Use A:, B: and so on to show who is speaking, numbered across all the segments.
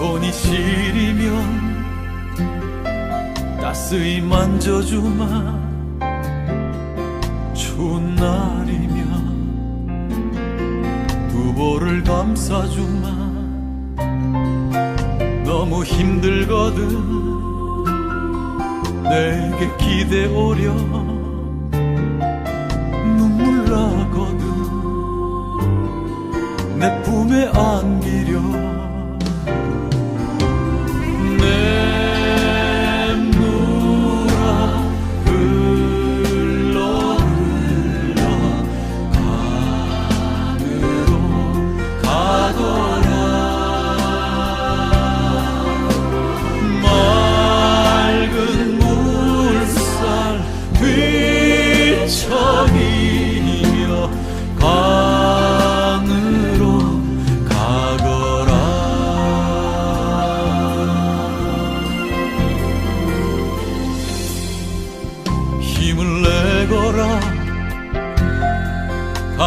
A: 마음이 시리면 따스히 만져주마. 추운 날이면 두 볼을 감싸주마. 너무 힘들거든 내게 기대오려. 눈물 나거든 내 품에 안기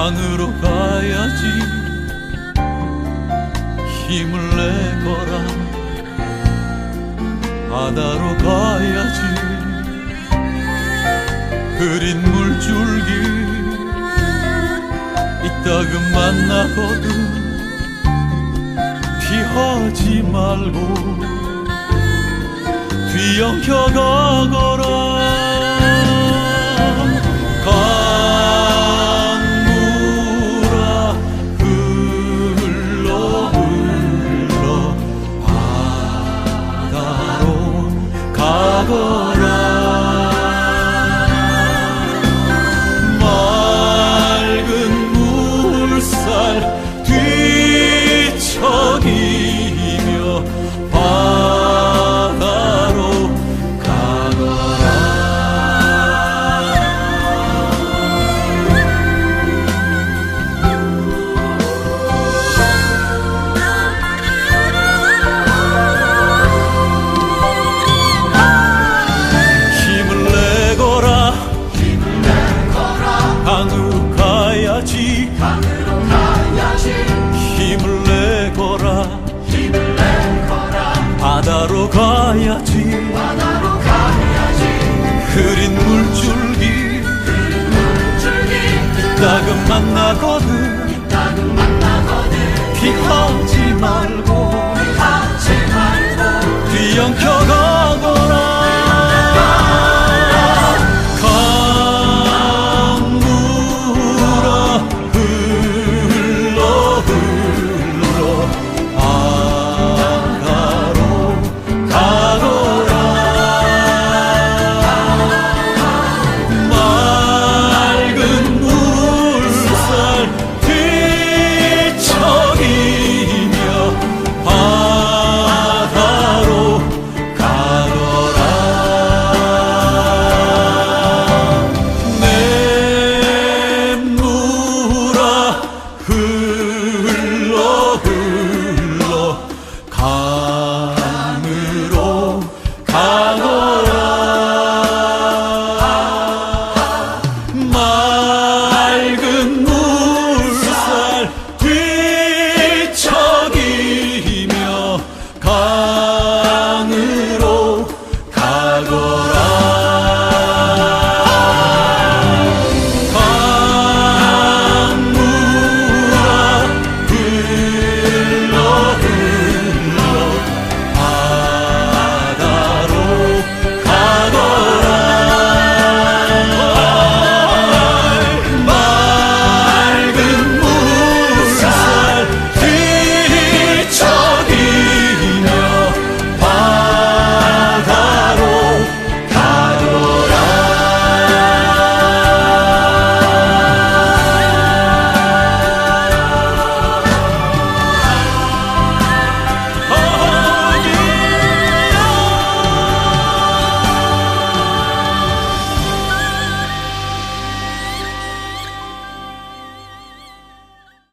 A: 강으로 가야지. 힘을 내거라. 바다로 가야지. 흐린 물줄기 이따금 만나거든. 피하지 말고 뒤엉켜 가거라 가거라. 맑은 물살 가야지 힘을 내거라. 바다로 가야지. 흐린 물줄기. 이따금 만나거든